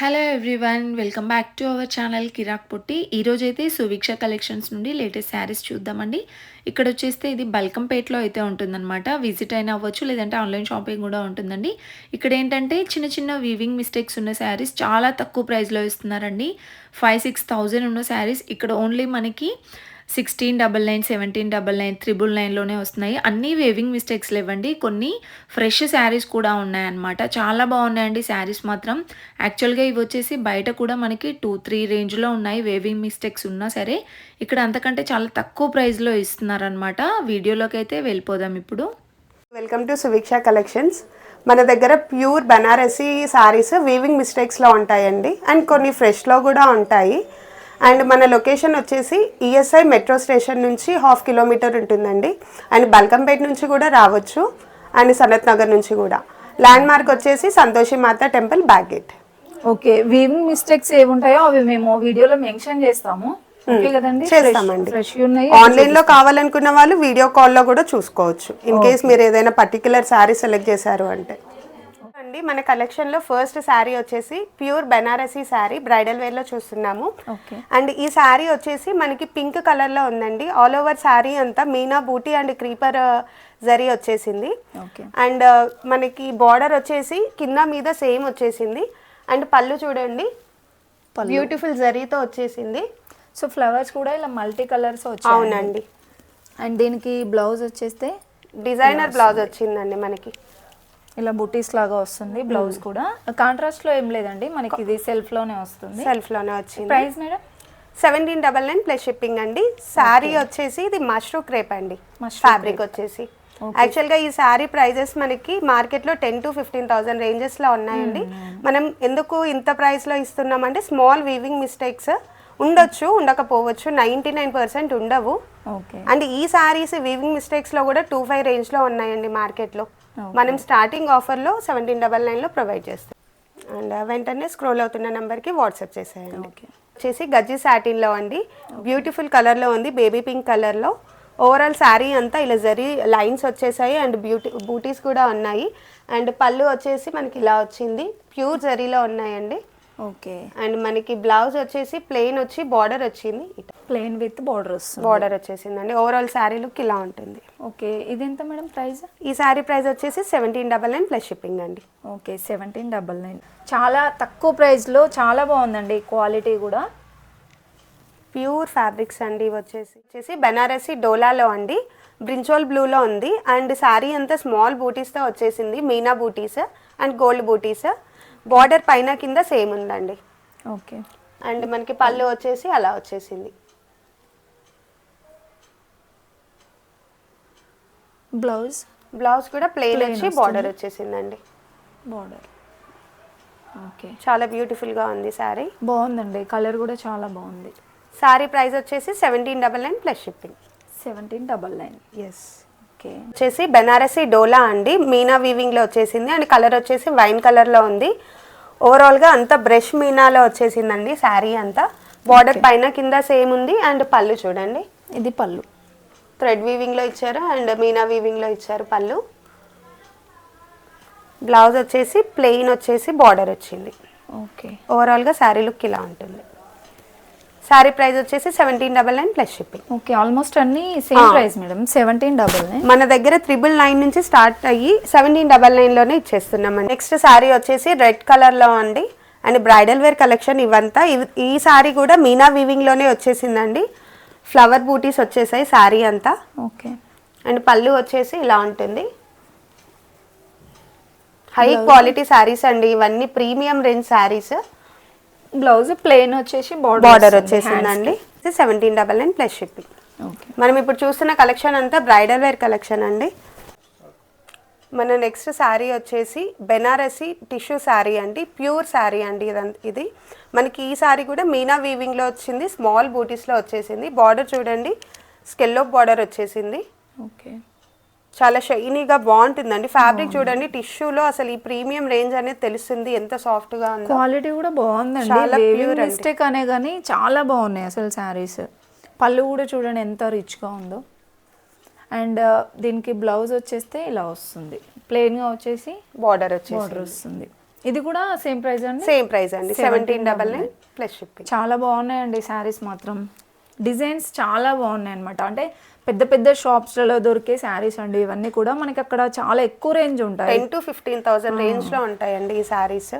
Hello everyone welcome back to our channel కిరాక్ పుట్టి ఈరోజు అయితే సువీక్ష కలెక్షన్స్ నుండి లేటెస్ట్ శారీస్ చూద్దామండి. ఇక్కడ వచ్చేస్తే ఇది బల్కంపేట్లో అయితే ఉంటుందన్నమాట. విజిట్ అయినా అవ్వచ్చు లేదంటే ఆన్లైన్ షాపింగ్ కూడా ఉంటుందండి. ఇక్కడ ఏంటంటే చిన్న చిన్న వీవింగ్ మిస్టేక్స్ ఉన్న శారీస్ చాలా తక్కువ ప్రైస్లో ఇస్తున్నారండి. ఫైవ్ సిక్స్ థౌజండ్ ఉన్న శారీస్ ఇక్కడ ఓన్లీ మనకి sixteen double nine seventeen double nine triple నైన్లోనే వస్తున్నాయి. అన్నీ వేవింగ్ మిస్టేక్స్ లేవండి. కొన్ని ఫ్రెష్ శారీస్ కూడా ఉన్నాయన్నమాట. చాలా బాగున్నాయండి శారీస్ మాత్రం. యాక్చువల్గా ఇవి వచ్చేసి బయట కూడా మనకి టూ త్రీ రేంజ్లో ఉన్నాయి. వేవింగ్ మిస్టేక్స్ ఉన్నా సరే ఇక్కడ అంతకంటే చాలా తక్కువ ప్రైస్లో ఇస్తున్నారనమాట వీడియోలోకి అయితే వెళ్ళిపోదాం ఇప్పుడు. వెల్కమ్ టు సువీక్ష కలెక్షన్స్ మన దగ్గర ప్యూర్ బనారసీ శారీస్ వీవింగ్ మిస్టేక్స్లో ఉంటాయండి. అండ్ కొన్ని ఫ్రెష్లో కూడా ఉంటాయి. అండ్ మన లొకేషన్ వచ్చేసి ఈఎస్ఐ మెట్రో స్టేషన్ నుంచి హాఫ్ కిలోమీటర్ ఉంటుందండి. అండ్ బల్కంపేట నుంచి కూడా రావచ్చు. అండ్ సనత్ నగర్ నుంచి కూడా. ల్యాండ్ మార్క్ వచ్చేసి Santoshi Mata temple back gate okay weaving mistakes ఏవి ఉంటాయో అవి మేము వీడియోలో మెన్షన్ చేస్తాము. చేస్తామండి. ఆన్లైన్లో కావాలనుకున్న వాళ్ళు వీడియో కాల్లో కూడా చూసుకోవచ్చు. ఇన్ కేస్ మీరు ఏదైనా పర్టికులర్ శారీ సెలెక్ట్ చేశారు అంటే. అండి మన కలెక్షన్లో ఫస్ట్ శారీ వచ్చేసి ప్యూర్ బెనారసీ శారీ బ్రైడల్ వేర్లో చూస్తున్నాము. అండ్ ఈ శారీ వచ్చేసి మనకి పింక్ కలర్లో ఉందండి. ఆల్ ఓవర్ శారీ అంతా మీనా బూటీ అండ్ క్రీపర్ జరీ వచ్చేసింది. అండ్ మనకి బార్డర్ వచ్చేసి కింద మీద సేమ్ వచ్చేసింది. అండ్ పళ్ళు చూడండి బ్యూటిఫుల్ జరీతో వచ్చేసింది. సో ఫ్లవర్స్ కూడా ఇలా మల్టీ కలర్స్ వచ్చాయి అవునండి. అండ్ దీనికి బ్లౌజ్ వచ్చేస్తే డిజైనర్ బ్లౌజ్ వచ్చిందండి మనకి. ఇలా బుటీస్ లాగా వస్తుంది బ్లౌజ్ కూడా. కాంట్రాస్ట్లో ఏం లేదండి మనకి ఇది సెల్ఫ్లోనే వస్తుంది. సెల్ఫ్లోనే వచ్చింది. Price madam? Seventeen double nine plus shipping అండి. శారీ వచ్చేసి ఇది మష్రూ క్రేప్ అండి. ఫ్యాబ్రిక్ వచ్చేసి. యాక్చువల్గా ఈ శారీ ప్రైజెస్ మనకి మార్కెట్లో టెన్ టు ఫిఫ్టీన్ థౌసండ్ రేంజెస్లో ఉన్నాయండి. మనం ఎందుకు ఇంత ప్రైస్లో ఇస్తున్నామంటే స్మాల్ వీవింగ్ మిస్టేక్స్ ఉండొచ్చు ఉండకపోవచ్చు నైంటీ నైన్ పర్సెంట్ ఉండవు. ఓకే. అండ్ ఈ శారీస్ వీవింగ్ మిస్టేక్స్లో కూడా టూ ఫైవ్ రేంజ్లో ఉన్నాయండి మార్కెట్లో. మనం స్టార్టింగ్ ఆఫర్లో సెవెంటీన్ డబల్ నైన్లో ప్రొవైడ్ చేస్తాం. అండ్ వెంటనే స్క్రోల్ అవుతున్న నెంబర్కి వాట్సాప్ చేసేయండి. ఓకే వచ్చేసి గజ్జి సాటిన్లో అండి బ్యూటిఫుల్ కలర్లో ఉంది బేబీ పింక్ కలర్లో ఓవరాల్ శారీ అంతా ఇలా జరీ లైన్స్ వచ్చేసాయి అండ్ బ్యూటీ బూటీస్ కూడా ఉన్నాయి. అండ్ పళ్ళు వచ్చేసి మనకి ఇలా వచ్చింది ప్యూర్ జరీలో ఉన్నాయండి. ఓకే. అండ్ మనకి బ్లౌజ్ వచ్చేసి ప్లెయిన్ వచ్చి బార్డర్ వచ్చింది. ప్లెయిన్ విత్ బార్డర్ వస్తుంది. బార్డర్ వచ్చేసిందండి. ఓవరాల్ శారీ లుక్ ఇలా ఉంటుంది. ఓకే. ఇది ఎంత మేడం ప్రైస్? ఈ శారీ ప్రైస్ వచ్చేసి seventeen double nine plus shipping అండి. ఓకే సెవెంటీన్ డబల్ నైన్ చాలా తక్కువ ప్రైస్లో చాలా బాగుందండి క్వాలిటీ కూడా. ప్యూర్ ఫ్యాబ్రిక్స్ అండి వచ్చేసి. వచ్చేసి బెనారసి డోలాలో అండి బ్రించోల్ బ్లూలో ఉంది. అండ్ శారీ అంతా స్మాల్ బూటీస్తో వచ్చేసింది. మీనా బూటీస్ అండ్ గోల్డ్ బూటీస్ బార్డర్ పైన కింద సేమ్ ఉందండి. ఓకే. అండ్ మనకి పళ్ళు వచ్చేసి అలా వచ్చేసింది. బ్లౌజ్? బ్లౌజ్ కూడా ప్లెయిన్ వచ్చి బార్డర్ వచ్చేసిందండి. బార్డర్. ఓకే. చాలా బ్యూటిఫుల్గా ఉంది శారీ. బాగుందండి. కలర్ కూడా చాలా బాగుంది. శారీ ప్రైస్ వచ్చేసి seventeen double nine plus shipping seventeen double nine. Yes okay. వచ్చేసి బెనారసి డోలా అండి. మీనా వీవింగ్లో వచ్చేసింది. అండ్ కలర్ వచ్చేసి వైన్ కలర్లో ఉంది. ఓవరాల్గా అంతా బ్రష్ మీనాలో వచ్చేసిందండి శారీ అంతా. బార్డర్ పైన కింద సేమ్ ఉంది. అండ్ పళ్ళు చూడండి. ఇది పళ్ళు. థ్రెడ్ వీవింగ్లో ఇచ్చారు. అండ్ మీనా వీవింగ్లో ఇచ్చారు పళ్ళు. బ్లౌజ్ వచ్చేసి ప్లెయిన్ వచ్చేసి బార్డర్ వచ్చింది. ఓకే. ఓవరాల్గా శారీ లుక్ ఇలా ఉంటుంది. శారీ ప్రైస్ వచ్చేసి seventeen double nine plus shipping. Okay almost అన్ని same price madam seventeen double nine. మన దగ్గర త్రిబుల్ నైన్ నుంచి స్టార్ట్ అయ్యి సెవెంటీన్ డబల్ నైన్లోనే ఇచ్చేస్తున్నామండి నెక్స్ట్ శారీ వచ్చేసి రెడ్ కలర్లో అండి. అండ్ బ్రైడల్ వేర్ కలెక్షన్ ఇవంతా. ఇవి- ఈ శారీ కూడా మీనా వీవింగ్లోనే వచ్చేసిందండి. ఫ్లవర్ బూటీస్ వచ్చేసాయి శారీ అంతా. ఓకే. అండ్ పళ్ళు వచ్చేసి ఇలా ఉంటుంది. హై క్వాలిటీ శారీస్ అండి. ఇవన్నీ premium range saris blouse plain వచ్చేసి బార్డర్ వచ్చేసిందండి. Seventeen double nine plus shipping మనం ఇప్పుడు చూస్తున్న కలెక్షన్ అంతా బ్రైడల్ వేర్ కలెక్షన్ అండి. మన నెక్స్ట్ శారీ వచ్చేసి బెనారసి టిష్యూ శారీ అండి ప్యూర్ శారీ అండి ఇదం- ఇది. మనకి ఈ శారీ కూడా మీనా వీవింగ్లో వచ్చింది స్మాల్ బూటీస్లో వచ్చేసింది. బార్డర్ చూడండి స్కెల్లో బార్డర్ వచ్చేసింది. ఓకే చాలా షైనీగా బాగుంటుందండి. ఫ్యాబ్రిక్ చూడండి టిష్యూలో అసలు ఈ ప్రీమియం రేంజ్ అనేది తెలుస్తుంది ఎంత సాఫ్ట్గా ఉందో. క్వాలిటీ కూడా బాగుందండి. చాలా. మిస్టేక్ అనే కానీ చాలా బాగున్నాయి అసలు శారీస్. పళ్ళు కూడా చూడండి ఎంత రిచ్గా ఉందో. అండ్ దీనికి బ్లౌజ్ వచ్చేస్తే ఇలా వస్తుంది. ప్లెయిన్గా వచ్చేసి బార్డర్ వచ్చేసి బార్డర్ వస్తుంది. ఇది కూడా సేమ్ ప్రైస్ అండి? సేమ్ ప్రైస్ అండి. Seventeen double nine plus shipping చాలా బాగున్నాయండి శారీస్ మాత్రం. డిజైన్స్ చాలా బాగున్నాయి అనమాట అంటే పెద్ద పెద్ద షాప్స్లలో దొరికే శారీస్ అండి. ఇవన్నీ కూడా మనకి అక్కడ చాలా ఎక్కువ రేంజ్ ఉంటాయి. టెన్ టు ఫిఫ్టీన్ థౌసండ్ రేంజ్లో ఉంటాయండి ఈ శారీస్.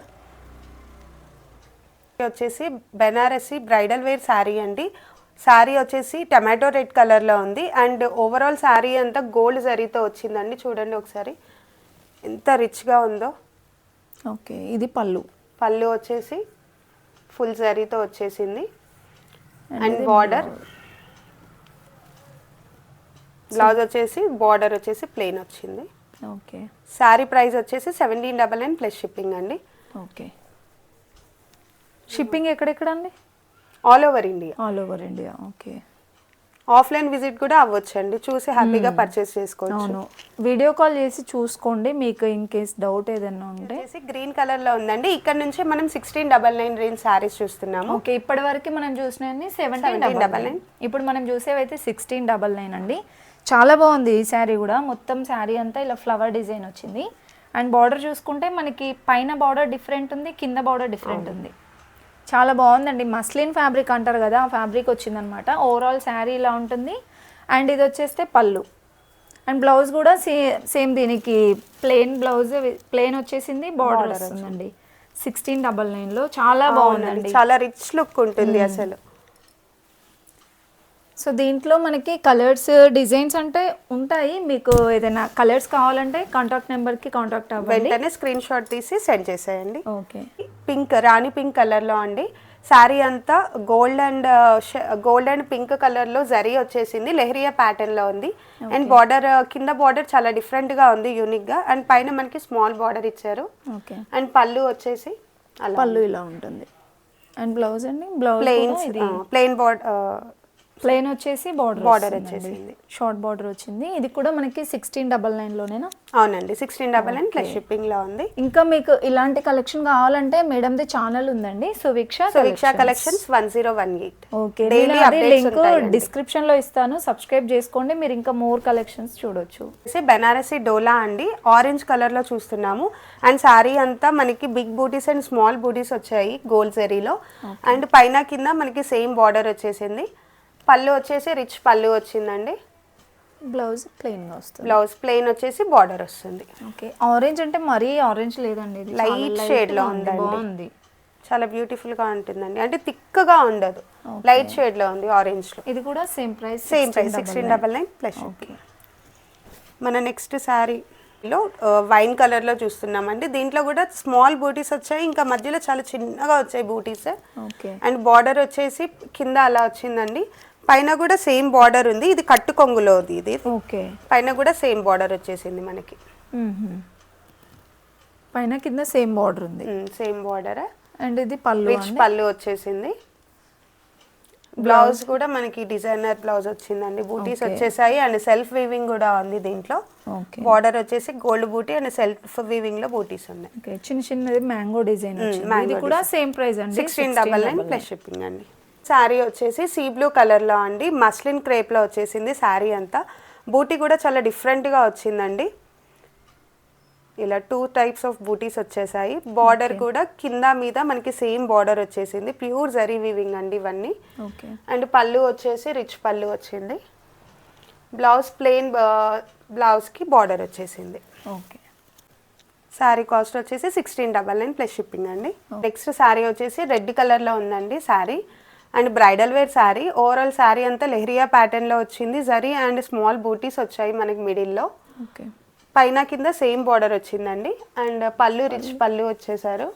వచ్చేసి బెనారసి బ్రైడల్ వేర్ శారీ అండి. శారీ వచ్చేసి టమాటో రెడ్ కలర్లో ఉంది. అండ్ ఓవరాల్ శారీ అంతా గోల్డ్ జరీతో వచ్చిందండి. చూడండి ఒకసారి. ఎంత రిచ్గా ఉందో. ఓకే ఇది పళ్ళు. పళ్ళు వచ్చేసి ఫుల్ జరీతో వచ్చేసింది. అండ్ బార్డర్ బ్లౌజ్ వచ్చేసి బార్డర్ వచ్చేసి ప్లెయిన్ వచ్చింది. ఓకే. శారీ ప్రైస్ వచ్చేసి seventeen double nine plus shipping అండి. ఓకే. షిప్పింగ్ ఎక్కడెక్కడ అండి all over India all over India okay. Offline visit కూడా అవ్వచ్చు అండి చూసి హ్యాపీగా పర్చేస్ చేసుకోవచ్చు. అవును. వీడియో కాల్ చేసి చూసుకోండి మీకు ఇన్ కేస్ డౌట్ ఏదైనా ఉంటే. గ్రీన్ కలర్లో ఉందండి. ఇక్కడ నుంచి మనం sixteen double nine range saris చూస్తున్నాము. ఓకే ఇప్పటి వరకు మనం చూసినవి సెవెంటీన్ 17 డబల్ నైన్ ఇప్పుడు మనం చూసేవైతే సిక్స్టీన్ డబల్ నైన్ అండి. చాలా బాగుంది ఈ శారీ కూడా. మొత్తం శారీ అంతా ఇలా ఫ్లవర్ డిజైన్ వచ్చింది. అండ్ బార్డర్ చూసుకుంటే మనకి పైన బార్డర్ డిఫరెంట్ ఉంది కింద బార్డర్ డిఫరెంట్ ఉంది. చాలా బాగుందండి. మస్లిన్ ఫ్యాబ్రిక్ అంటారు కదా ఆ ఫ్యాబ్రిక్ వచ్చిందనమాట. ఓవరాల్ శారీ ఇలా ఉంటుంది. అండ్ ఇది వచ్చేస్తే పళ్ళు. అండ్ బ్లౌజ్ కూడా సే సేమ్ దీనికి ప్లెయిన్ బ్లౌజ్ ప్లెయిన్ వచ్చేసింది బార్డర్ వస్తుందండి. సిక్స్టీన్ డబల్ నైన్లో చాలా బాగుందండి. చాలా రిచ్ లుక్ ఉంటుంది అసలు. సో దీంట్లో మనకి కలర్స్ డిజైన్స్ అంటే ఉంటాయి. మీకు ఏదైనా కలర్స్ కావాలంటే కాంటాక్ట్ నెంబర్కి కాంటాక్ట్ అవ్వండి. వెంటనే స్క్రీన్ షాట్ తీసి సెండ్ చేసేయండి. ఓకే పింక్ రాణి పింక్ కలర్లో అండి. శారీ అంతా gold and gold and pink కలర్లో జరీ వచ్చేసింది. లెహరియా ప్యాటర్న్లో ఉంది. అండ్ బార్డర్ కింద బార్డర్ చాలా డిఫరెంట్గా ఉంది యూనిక్గా. అండ్ పైన మనకి స్మాల్ బార్డర్ ఇచ్చారు. ఓకే అండ్ పళ్ళు వచ్చేసి అలా పళ్ళు ఇలా ఉంటుంది. అండ్? బ్లౌజ్ అండి blouse plain plain border plain వచ్చేసి బార్డర్ Border వచ్చేసింది. షార్ట్ బార్డర్ వచ్చింది. ఇది కూడా మనకి సిక్స్టీన్ డబల్ నైన్లోనేనా అవునండి. సిక్స్టీన్ డబల్ నైన్ ప్లస్ షిప్పింగ్లో ఉంది. ఇంకా మీకు ఇలాంటి కలెక్షన్ కావాలంటే మేడంది ఛానల్ ఉందండి Suviksha Suviksha collections one zero one eight okay నేను లింక్. డిస్క్రిప్షన్లో ఇస్తాను. సబ్స్క్రైబ్ చేసుకోండి. మీరు ఇంకా మోర్ కలెక్షన్స్ చూడొచ్చు. బెనారసి డోలా అండి. ఆరెంజ్ కలర్లో చూస్తున్నాము. అండ్ శారీ అంతా మనకి బిగ్ బూటీస్ అండ్ స్మాల్ బూటీస్ వచ్చాయి గోల్డ్ జరీలో అండ్ పైన కింద మనకి సేమ్ బార్డర్ వచ్చేసింది. పళ్ళు వచ్చేసి రిచ్ పళ్ళు వచ్చిందండి. బ్లౌజ్ ప్లెయిన్గా వస్తుంది. బ్లౌజ్ ప్లెయిన్ వచ్చేసి బార్డర్ వస్తుంది. ఓకే. ఆరెంజ్ అంటే మరీ ఆరెంజ్ లేదండి ఇది. చాలా Light light shade లో గా ఉంది. బాగుంది. చాలా బ్యూటిఫుల్గా ఉంటుందండి. అంటే థిక్గా ఉండదు లైట్ షేడ్లో ఉంది ఆరెంజ్లో ఇది కూడా same price same price sixteen double nine plus okay మన నెక్స్ట్ శారీలో వైన్ కలర్లో చూస్తున్నామండి. దీంట్లో కూడా స్మాల్ బూటీస్ వచ్చాయి. ఇంకా మధ్యలో చాలా చిన్నగా వచ్చాయి బూటీస్. ఓకే. అండ్ బార్డర్ వచ్చేసి కింద అలా వచ్చిందండి. పైన కూడా సేమ్ బార్డర్ ఉంది. ఇది కట్టు కొంగులోది ఇది. ఓకే. పైన కూడా సేమ్ బార్డర్ వచ్చేసింది మనకి. పైన కింద సేమ్ బార్డర్ ఉంది. సేమ్ బార్డర్ అండ్ ఇది పళ్ళు పళ్ళు వచ్చేసింది. బ్లౌజ్ కూడా మనకి డిజైనర్ బ్లౌజ్ వచ్చిందండి. బూటీస్ వచ్చేసాయి అండ్ సెల్ఫ్ వీవింగ్ కూడా ఉంది దీంట్లో. బార్డర్ వచ్చేసి గోల్డ్ బూటీ అండ్ సెల్ఫ్ వీవింగ్లో బూటీస్ ఉన్నాయి. చిన్న చిన్నది మ్యాంగో డిజైన్ ఇది కూడా సేమ్ ప్రైస్ అండి. Sixteen double nine plus shipping అండి. శారీ వచ్చేసి సీ బ్లూ కలర్లో అండి. మస్లిన్ క్రేప్లో వచ్చేసింది శారీ అంతా. బూటీ కూడా చాలా డిఫరెంట్గా వచ్చిందండి. ఇలా టూ టైప్స్ ఆఫ్ బూటీస్ వచ్చేసాయి. బార్డర్ కూడా కింద మీద మనకి సేమ్ బార్డర్ వచ్చేసింది. ప్యూర్ జరీ వీవింగ్ అండి ఇవన్నీ. ఓకే. అండ్ పళ్ళు వచ్చేసి రిచ్ పళ్ళు వచ్చింది. బ్లౌజ్ ప్లెయిన్ బ్లౌజ్కి బార్డర్ వచ్చేసింది. ఓకే. శారీ కాస్ట్ వచ్చేసి sixteen double nine plus shipping అండి. నెక్స్ట్ శారీ వచ్చేసి రెడ్ కలర్లో ఉందండి sari. And bridal wear sari overall sari అంతా లెహరియా ప్యాటర్న్లో వచ్చింది. జరీ అండ్ స్మాల్ బూటీస్ వచ్చాయి మనకి మిడిల్లో. ఓకే. పైన కింద సేమ్ బార్డర్ వచ్చిందండి. అండ్ పళ్ళు రిచ్ పళ్ళు. వచ్చేసారు.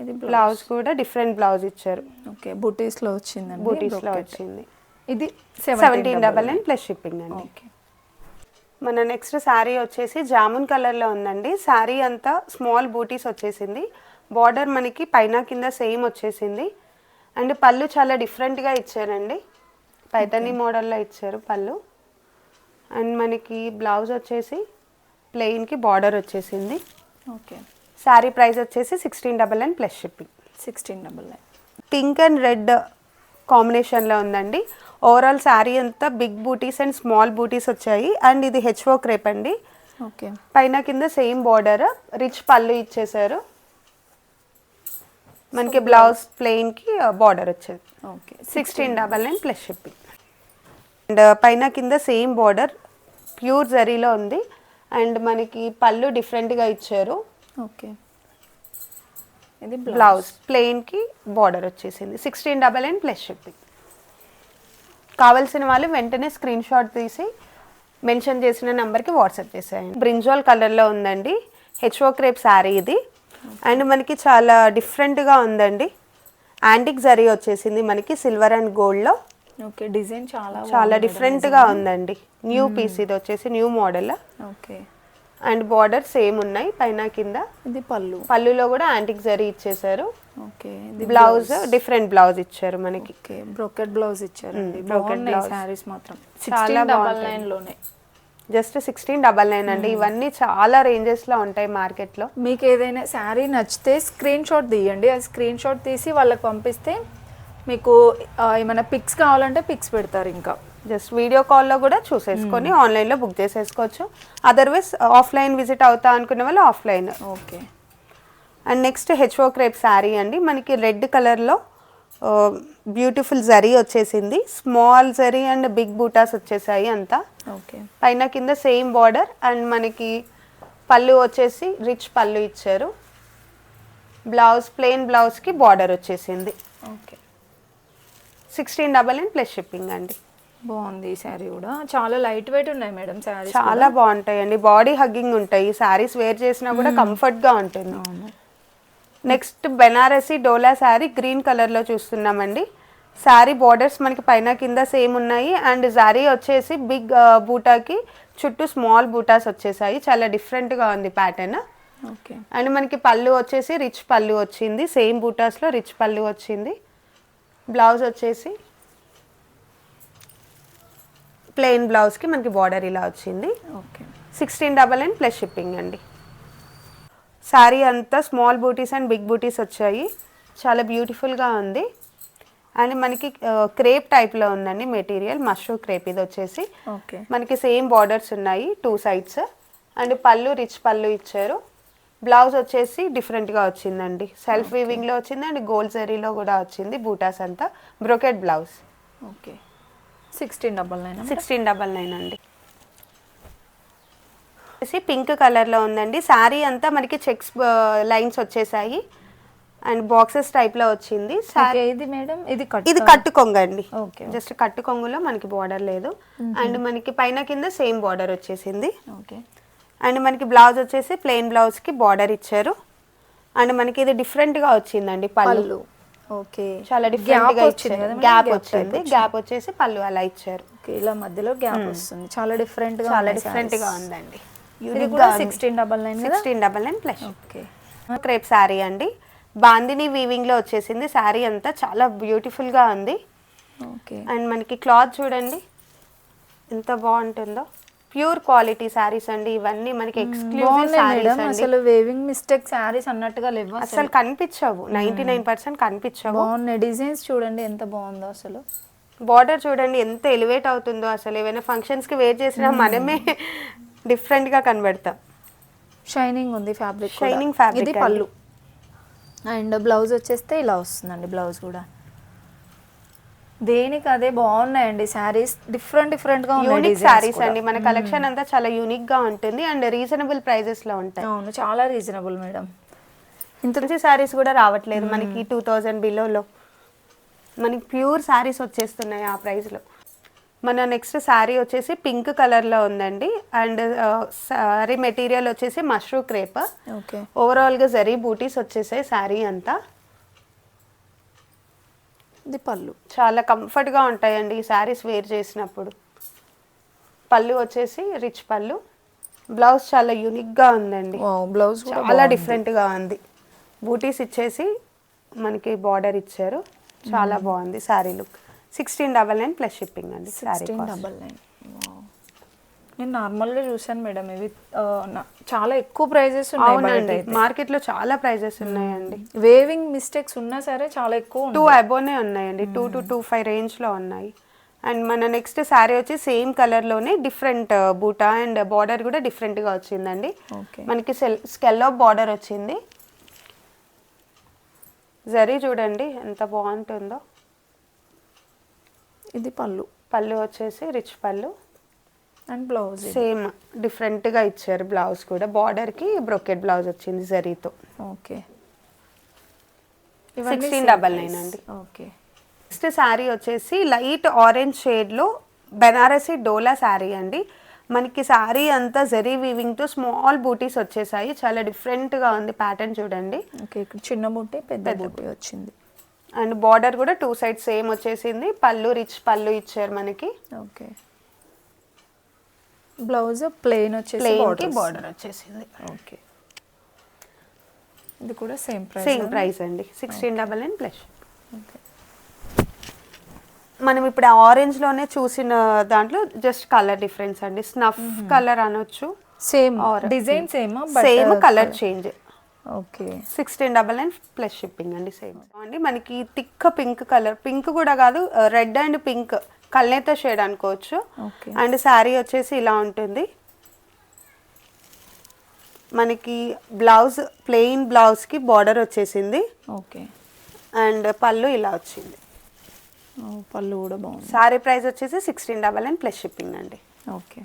ఇది బ్లౌజ్ కూడా డిఫరెంట్ బ్లౌజ్ ఇచ్చారు. ఓకే. బుటీస్లో వచ్చిందండి. బూటీస్లో. వచ్చింది. ఇది seventeen double nine plus shipping అండి. ఓకే. మన నెక్స్ట్ శారీ వచ్చేసి జామున్ కలర్లో ఉందండి. శారీ అంతా స్మాల్ బూటీస్ వచ్చేసింది. బార్డర్ మనకి పైన కింద సేమ్ వచ్చేసింది. అండ్ పళ్ళు చాలా డిఫరెంట్గా ఇచ్చారండి. పైతని మోడల్లో ఇచ్చారు పళ్ళు. అండ్ మనకి బ్లౌజ్ వచ్చేసి ప్లెయిన్కి బార్డర్ వచ్చేసింది. ఓకే. శారీ ప్రైస్ వచ్చేసి sixteen double nine plus shipping. Sixteen double nine. Pink and red కాంబినేషన్లో ఉందండి. ఓవరాల్ శారీ అంతా బిగ్ బూటీస్ అండ్ స్మాల్ బూటీస్ వచ్చాయి. అండ్ ఇది హెచ్ఓ క్రేప్ అండి. ఓకే. పైన కింద సేమ్ బార్డర్ రిచ్ పళ్ళు ఇచ్చేసారు. మనకి బ్లౌజ్ ప్లెయిన్కి బార్డర్ వచ్చేది. Okay. Sixteen double nine plus shipping and పైన కింద సేమ్ బార్డర్ ప్యూర్ జరీలో ఉంది. అండ్ మనకి పళ్ళు డిఫరెంట్గా ఇచ్చారు. ఓకే. ఇది బ్లౌజ్ ప్లెయిన్కి బార్డర్ వచ్చేసింది. Sixteen double nine plus shipping కావాల్సిన వాళ్ళు వెంటనే స్క్రీన్ షాట్ తీసి మెన్షన్ చేసిన నెంబర్కి వాట్సాప్ చేసేయండి. బ్రింజాల్ కలర్లో ఉందండి. హెచ్ఓ క్రేప్ శారీ ఇది. అండ్ మనకి చాలా డిఫరెంట్గా ఉందండి. యాంటిక్ జరీ వచ్చేసింది మనకి సిల్వర్ అండ్ గోల్డ్లో. ఓకే డిజైన్ చాలా చాలా డిఫరెంట్గా ఉందండి. న్యూ పీస్ ఇది వచ్చేసి new model. Okay. And border same ఉన్నాయి పైన కింద. ఇది పళ్ళు. పళ్ళులో కూడా యాంటిక్ జరీ ఇచ్చేసారు. ఓకే బ్లౌజ్ డిఫరెంట్ బ్లౌజ్ ఇచ్చారు మనకి. బ్రోకెట్ బ్లౌజ్ brocade బాగున్నాయి blouse. శారీస్ మాత్రం. చాలా. నైన్లోనే జస్ట్ సిక్స్టీన్ డబల్ నైన్ అండి. ఇవన్నీ చాలా ranges లో ఉంటాయి మార్కెట్లో మీకు ఏదైనా శారీ నచ్చితే స్క్రీన్ షాట్ తీయండి. ఆ స్క్రీన్ షాట్ తీసి వాళ్ళకి పంపిస్తే మీకు ఏమైనా పిక్స్ కావాలంటే పిక్స్ పెడతారు ఇంకా. జస్ట్ వీడియో కాల్లో కూడా చూసేసుకొని ఆన్లైన్లో బుక్ చేసేసుకోవచ్చు. అదర్వైజ్ ఆఫ్లైన్ విజిట్ అవుతా అనుకునే వాళ్ళు ఆఫ్లైన్ ఓకే. అండ్ నెక్స్ట్ హెచ్ఓ క్రేప్ శారీ అండి. మనకి రెడ్ కలర్లో బ్యూటిఫుల్ జరీ వచ్చేసింది. స్మాల్ జరీ అండ్ బిగ్ బూటాస్ వచ్చేసాయి అంతా. పైన కింద సేమ్ బార్డర్ అండ్ మనకి పళ్ళు వచ్చేసి రిచ్ పళ్ళు ఇచ్చారు. బ్లౌజ్ ప్లెయిన్ బ్లౌజ్కి బార్డర్ వచ్చేసింది. Okay. Sixteen double and plus shipping అండి. బాగుంది ఈ శారీ కూడా. చాలా లైట్ వెయిట్ ఉన్నాయి మేడం శారీస్ చాలా బాగుంటాయండి. బాడీ హగ్గింగ్ ఉంటాయి. శారీస్ వేర్ చేసినా కూడా కంఫర్ట్గా ఉంటుంది. నెక్స్ట్ బెనారసి డోలా శారీ గ్రీన్ కలర్లో చూస్తున్నామండి. శారీ బార్డర్స్ మనకి పైన కింద సేమ్ ఉన్నాయి. అండ్ శారీ వచ్చేసి బిగ్ బూటాకి చుట్టూ స్మాల్ బూటాస్ వచ్చేసాయి. చాలా డిఫరెంట్గా ఉంది ప్యాటర్న్ ఓకే అండ్ మనకి పళ్ళు వచ్చేసి రిచ్ పళ్ళు వచ్చింది. సేమ్ బూటాస్లో రిచ్ పళ్ళు వచ్చింది. బ్లౌజ్ వచ్చేసి ప్లెయిన్ బ్లౌజ్కి మనకి బార్డర్ ఇలా వచ్చింది. Okay sixteen double and plus shipping అండి. శారీ అంతా స్మాల్ బూటీస్ అండ్ బిగ్ బూటీస్ వచ్చాయి. చాలా బ్యూటిఫుల్గా ఉంది. అండ్ మనకి క్రేప్ టైప్లో ఉందండి మెటీరియల్ మష్రూమ్ క్రేప్ ఇది వచ్చేసి. ఓకే. మనకి సేమ్ బార్డర్స్ ఉన్నాయి టూ సైడ్స్ అండ్ పళ్ళు రిచ్ పళ్ళు ఇచ్చారు. బ్లౌజ్ వచ్చేసి డిఫరెంట్గా వచ్చిందండి. సెల్ఫ్ వీవింగ్లో వచ్చింది అండ్ గోల్డ్ జరీలో కూడా వచ్చింది బూటాస్ అంతా. Brocade blouse okay. Sixteen double nine sixteen double nine అండి. వచ్చేసి పింక్ కలర్లో ఉందండి. శారీ అంతా మనకి చెక్స్ లైన్స్ వచ్చేసాయి. అండ్ బాక్సెస్ టైప్లో వచ్చింది. శారీ ఓకే ఇది మేడం ఇది కట్ ఇది కట్టు కొంగ అండి ఓకే జస్ట్ కట్టు కొంగులో మనకి బార్డర్ లేదు. అండ్ మనకి పైన కింద సేమ్ బార్డర్ వచ్చేసింది. ఓకే అండ్ మనకి బ్లౌజ్ వచ్చేసి ప్లెయిన్ బ్లౌజ్కి బార్డర్ ఇచ్చారు. అండ్ మనకి ఇది డిఫరెంట్గా వచ్చిందండి పళ్ళు. ఓకే చాలా Gap డిఫరెంట్గా వచ్చింది? గ్యాప్ వచ్చింది. గ్యాప్ వచ్చేసి పళ్ళు అలా ఇచ్చారు. ఇలా మధ్యలో గ్యాప్ వస్తుంది. చాలా డిఫరెంట్గా చాలా డిఫరెంట్గా. ఉందండి. Sixteen double nine sixteen double nine plus okay crepe sari అండి. బాందిని వీవింగ్లో వచ్చేసింది. శారీ అంతా చాలా బ్యూటిఫుల్గా ఉంది. ఓకే. అండ్ మనకి క్లాత్ చూడండి. ఎంత బాగుంటుందో. ప్యూర్ క్వాలిటీ శారీస్ అండి. ఇవన్నీ మనకి ఎక్స్క్లూజివ్ శారీస్ అసలు వేవింగ్ మిస్టేక్ శారీస్ అన్నట్టుగా లేవు అసలు. కనిపించవు. నైన్టీ నైన్ పర్సెంట్ కనిపించవు. బాగున్నాయి. డిజైన్స్ చూడండి ఎంత బాగుందో అసలు. బార్డర్ చూడండి. ఎంత ఎలివేట్ అవుతుందో అసలు. ఏమైనా ఫంక్షన్స్కి వేర్ చేసినా మనమే డిఫరెంట్గా కనబడతాం. షైనింగ్ ఉంది ఫ్యాబ్రిక్ Shining fabric ఇది. పళ్ళు. అండ్ బ్లౌజ్ వచ్చేస్తే ఇలా వస్తుందండి బ్లౌజ్ కూడా. దేనికి అదే బాగున్నాయండి శారీస్. డిఫరెంట్ డిఫరెంట్గా యూనిక్ శారీస్. అండి. మన కలెక్షన్ అంతా చాలా యూనిక్గా ఉంటుంది అండ్ రీజనబుల్ ప్రైజెస్లో ఉంటాయి. అవును చాలా రీజనబుల్ మేడం. ఇంత మంచి శారీస్ కూడా రావట్లేదు మనకి టూ థౌజండ్ బిలోలో మనకి ప్యూర్ శారీస్ వచ్చేస్తున్నాయి ఆ ప్రైస్లో. మన నెక్స్ట్ శారీ వచ్చేసి పింక్ కలర్లో ఉందండి. అండ్ శారీ మెటీరియల్ వచ్చేసి మష్రూమ్ క్రేప్ ఓకే ఓవరాల్గా జరీ బూటీస్ వచ్చేసాయి శారీ అంతా. ఇది పళ్ళు. చాలా కంఫర్ట్గా ఉంటాయండి ఈ శారీస్ వేర్ చేసినప్పుడు. పళ్ళు వచ్చేసి రిచ్ పళ్ళు. బ్లౌజ్ చాలా యూనిక్గా ఉందండి. బ్లౌజ్ చాలా డిఫరెంట్గా ఉంది. బూటీస్ ఇచ్చేసి మనకి బార్డర్ ఇచ్చారు. చాలా బాగుంది sari look sixteen double nine plus shipping అండి సిక్స్టీన్ డబల్ నైన్ నేను నార్మల్గా చూసాను మేడం. ఇవి చాలా ఎక్కువ ప్రైజెస్ ఉన్నాయి బయట అవునండి అయితే. మార్కెట్లో చాలా ప్రైజెస్ ఉన్నాయండి. వేవింగ్ మిస్టేక్స్ ఉన్నా సరే చాలా ఎక్కువ టూ అబోనే ఉన్నాయండి. టూ టు టూ ఫైవ్ రేంజ్లో ఉన్నాయి. అండ్ మన నెక్స్ట్ శారీ వచ్చి సేమ్ కలర్లోనే డిఫరెంట్ బూటా అండ్ బార్డర్ కూడా డిఫరెంట్గా వచ్చిందండి. మనకి సెల్ స్కెల్లో బార్డర్ వచ్చింది. జరీ చూడండి ఎంత బాగుంటుందో. ఇది పళ్ళు. పళ్ళు వచ్చేసి రిచ్ పళ్ళు. అండ్ బ్లౌజ్ సేమ్ డిఫరెంట్గా ఇచ్చారు బ్లౌజ్ కూడా. బార్డర్కి బ్రొకెట్ బ్లౌజ్ వచ్చింది జరీతో ఓకే. 1699 అండి. ఓకే. నెక్స్ట్ శారీ వచ్చేసి లైట్ ఆరెంజ్ షేడ్లో బెనారసి డోలా శారీ అండి. మనకి శారీ అంతా జరీ వీవింగ్తో స్మాల్ బూటీస్ వచ్చేసాయి. చాలా డిఫరెంట్గా ఉంది ప్యాటర్న్ చూడండి. ఓకే ఇక్కడ చిన్న బుట్టి పెద్ద బుట్టి వచ్చింది. అండ్ బార్డర్ కూడా టూ సైడ్స్ సేమ్ వచ్చేసింది. పళ్ళు రిచ్ పళ్ళు ఇచ్చారు మనకి. ఓకే. బ్లౌజ్ ప్లెయిన్ వచ్చేసి ప్లెయిన్కి. బార్డర్ వచ్చేసింది. ఓకే. ఇది కూడా సేమ్ ప్రైస్ సేమ్ ప్రైస్ అండి. Sixteen double nine plus okay మనం ఇప్పుడు ఆరెంజ్లోనే చూసిన దాంట్లో జస్ట్ కలర్ డిఫరెన్స్ అండి. స్నఫ్ కలర్ అనొచ్చు. Same design same same colour change okay. Sixteen double nine plus shipping అండి సేమ్. అండి మనకి థిక్ పింక్ కలర్ పింక్ కూడా కాదు రెడ్ అండ్ పింక్ కల్నేత షేడ్ అనుకోవచ్చు. ఓకే. అండ్ శారీ వచ్చేసి ఇలా ఉంటుంది. మనకి బ్లౌజ్ ప్లెయిన్ బ్లౌజ్కి బార్డర్ వచ్చేసింది. ఓకే. అండ్ పళ్ళు ఇలా వచ్చింది. పళ్ళు కూడా బాగుంది. శారీ ప్రైస్ వచ్చేసి sixteen double nine plus shipping అండి. ఓకే.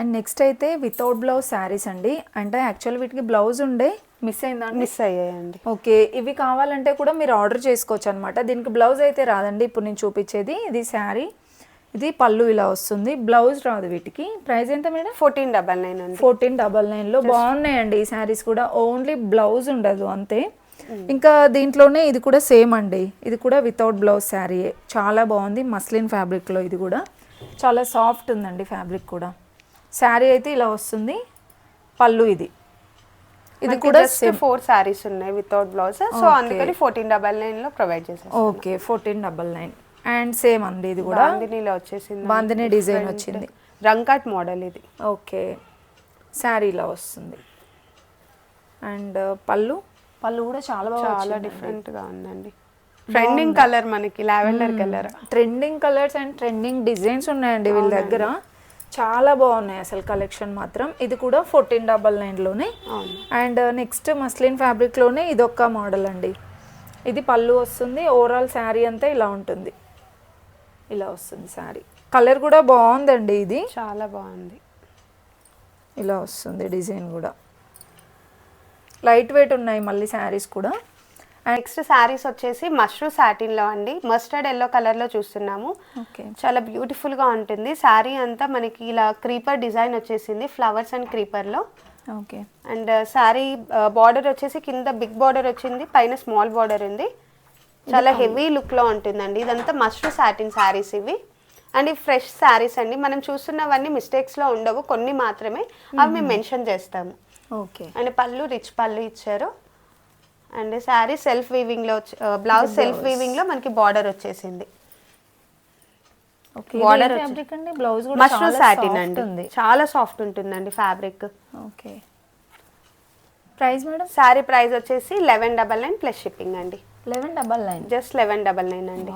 అండ్ నెక్స్ట్ అయితే వితౌట్ బ్లౌజ్ శారీస్ అండి. అంటే యాక్చువల్ వీటికి బ్లౌజ్ ఉండే మిస్ అయిందా? మిస్ అయ్యాయండి. ఓకే ఇవి కావాలంటే కూడా మీరు ఆర్డర్ చేసుకోవచ్చు అనమాట దీనికి బ్లౌజ్ అయితే రాదండి ఇప్పుడు నేను చూపించేది. ఇది శారీ ఇది పళ్ళు ఇలా వస్తుంది. బ్లౌజ్ రాదు వీటికి. ప్రైస్ ఎంత మేడం? ఫోర్టీన్ డబల్ నైన్ అండి. ఫోర్టీన్ డబల్ నైన్లో బాగున్నాయండి ఈ శారీస్ కూడా. ఓన్లీ బ్లౌజ్ ఉండదు అంతే. ఇంకా దీంట్లోనే ఇది కూడా సేమ్ అండి. ఇది కూడా వితౌట్ బ్లౌజ్ శారీ. చాలా బాగుంది. మస్లిన్ ఫ్యాబ్రిక్లో ఇది కూడా. చాలా సాఫ్ట్ ఉందండి ఫ్యాబ్రిక్ కూడా. శారీ అయితే ఇలా వస్తుంది. పళ్ళు ఇది. ఇది కూడా సేమ్ ఫోర్ శారీస్ ఉన్నాయి వితౌట్ బ్లౌజ్ సో అందుకని ఫోర్టీన్ డబల్ నైన్లో ప్రొవైడ్ చేసేస్తాం okay fourteen double nine and same అండి ఇది కూడా. బాందినీలో వచ్చేసింది. బాందిని డిజైన్ వచ్చింది. రంకాట్ మోడల్ ఇది. ఓకే శారీ ఇలా వస్తుంది. అండ్ పళ్ళు? పళ్ళు కూడా చాలా బాగా చాలా డిఫరెంట్గా ఉందండి. ట్రెండింగ్ కలర్ మనకి lavender colour trending colours and trending designs ఉన్నాయండి వీళ్ళ దగ్గర. చాలా బాగున్నాయి అసలు కలెక్షన్ మాత్రం. ఇది కూడా ఫోర్టీన్ డబల్ నైన్లోనే అండ్ నెక్స్ట్ మస్లిన్ ఫ్యాబ్రిక్లోనే ఇదొక్క మోడల్ అండి. ఇది పళ్ళు వస్తుంది ఓవరాల్ శారీ అంతా ఇలా ఉంటుంది. ఇలా వస్తుంది శారీ కలర్ కూడా బాగుందండి ఇది. చాలా బాగుంది. ఇలా వస్తుంది డిజైన్ కూడా. లైట్ వెయిట్ ఉన్నాయి మళ్ళీ శారీస్ కూడా. నెక్స్ట్ శారీస్ వచ్చేసి మష్రూ సాటిన్లో అండి. మస్టర్డ్ ఎల్లో కలర్లో చూస్తున్నాము. ఓకే. చాలా బ్యూటిఫుల్గా ఉంటుంది. శారీ అంతా మనకి ఇలా క్రీపర్ డిజైన్ వచ్చేసింది ఫ్లవర్స్ అండ్ క్రీపర్లో. ఓకే. అండ్ శారీ బార్డర్ వచ్చేసి కింద బిగ్ బార్డర్ వచ్చింది పైన స్మాల్ బార్డర్ ఉంది. చాలా హెవీ లుక్లో ఉంటుందండి. ఇదంతా మష్రూ సాటిన్ శారీస్ ఇవి. అండ్ ఫ్రెష్ శారీస్ అండి మనం చూస్తున్నవన్నీ మిస్టేక్స్లో ఉండవు కొన్ని మాత్రమే. అవి మేము. మెన్షన్ చేస్తాము. ఓకే. అండ్ పళ్ళు రిచ్ పళ్ళు ఇచ్చారు. అండ్ శారీ సెల్ఫ్ వీవింగ్లో బ్లౌజ్ సెల్ఫ్ వీవింగ్లో మనకి బార్డర్ వచ్చేసింది. ఓకే Border ఇది వచ్చి- ఫ్యాబ్రిక్ అండి బ్లౌజ్ కూడా మష్రూ చాలా సాటిన్ అండి. చాలా సాఫ్ట్ ఉంటుందండి fabric okay price madam sari price వచ్చేసి eleven double nine plus shipping అండి. Eleven double nine just eleven double nine అండి.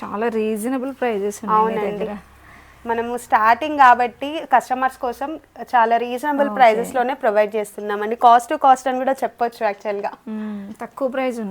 చాలా రీజనబుల్ ప్రైజెస్ అవునండి. మనము స్టార్టింగ్ కాబట్టి కస్టమర్స్ కోసం చాలా రీజనబుల్ ప్రైజెస్లోనే ప్రొవైడ్ చేస్తున్నామండి. కాస్ట్ టు కాస్ట్ అని కూడా చెప్పొచ్చు యాక్చువల్గా మ్మ్, తక్కువ ప్రైస్ ఉన్నాయి.